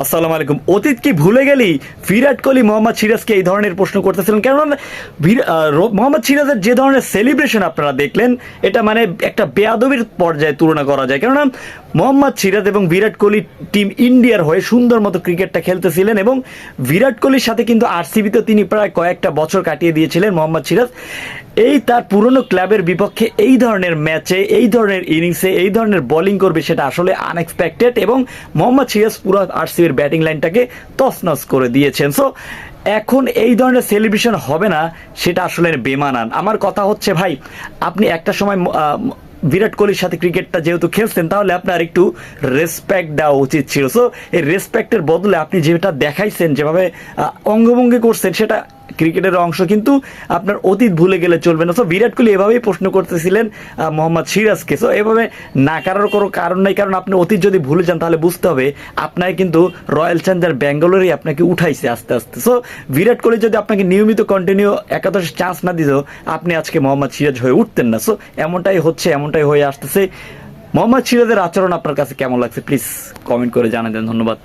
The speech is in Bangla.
আসসালামু আলাইকুম। অতীত কি ভুলে গেলি? বিরাট কোহলি, মোহাম্মদ সিরাজকে এই ধরনের প্রশ্ন করতেছিলেন। রো- মোহাম্মদ সিরাজের যে ধরনের সেলিব্রেশন আপনারা দেখলেন, এটা মানে একটা বেয়াদবির পর্যায়ে তুলনা করা যায়। কেননা, মোহাম্মদ সিরাজ এবং বিরাট কোহলি টিম ইন্ডিয়ার হয়ে সুন্দর মতো ক্রিকেটটা খেলতেছিলেন এবং বিরাট কোহলির সাথে কিন্তু আরসিবিতে তিনি প্রায় কয়েকটা বছর কাটিয়ে দিয়েছিলেন মোহাম্মদ সিরাজ। এই তার পুরনো ক্লাবের বিপক্ষে এই ধরনের ম্যাচে এই ধরনের ইনিংসে এই ধরনের বোলিং করবে সেটা আসলে আনএক্সপেক্টেড এবং মোহাম্মদ সিরাজ পুরো আরসিবির ব্যাটিং লাইনটাকে তছনছ করে দিয়েছেন। সো এখন এই ধরনের সেলিব্রেশন হবে না, সেটা আসলে বেমানান। আমার কথা হচ্ছে ভাই, আপনি একটা সময় বিরাট কোহলির সাথে ক্রিকেটটা যেহেতু খেলছেন, তাহলে আপনার একটু রেসপেক্ট দেওয়া উচিত ছিল। সো এই রেসপেক্টের বদলে আপনি যেটা দেখাইছেন, যেভাবে অঙ্গভঙ্গি করছেন, সেটা ক্রিকেটের অংশ, কিন্তু আপনার অতীত ভুলে গেলে চলবে না। সো বিরাট কোহলি এভাবেই প্রশ্ন করতেছিলেন মোহাম্মদ সিরাজকে। সো এভাবে না কারোর কোনো কারণ নেই, কারণ আপনি অতীত যদি ভুলে যান, তাহলে বুঝতে হবে আপনাকে কিন্তু রয়্যাল চ্যালেঞ্জার ব্যাঙ্গালোরই আপনাকে উঠাইছে আস্তে আস্তে। সো বিরাট কোহলি যদি আপনাকে নিয়মিত কন্টিনিউ একাদশ চান্স না দিত, আপনি আজকে মোহাম্মদ সিরাজ হয়ে উঠতেন না। সো এমনটাই হচ্ছে, এমনটাই হয়ে আসতেছে। মোহাম্মদ সিরাজের আচরণ আপনার কাছে কেমন লাগছে? প্লিজ কমেন্ট করে জানাবেন, ধন্যবাদ।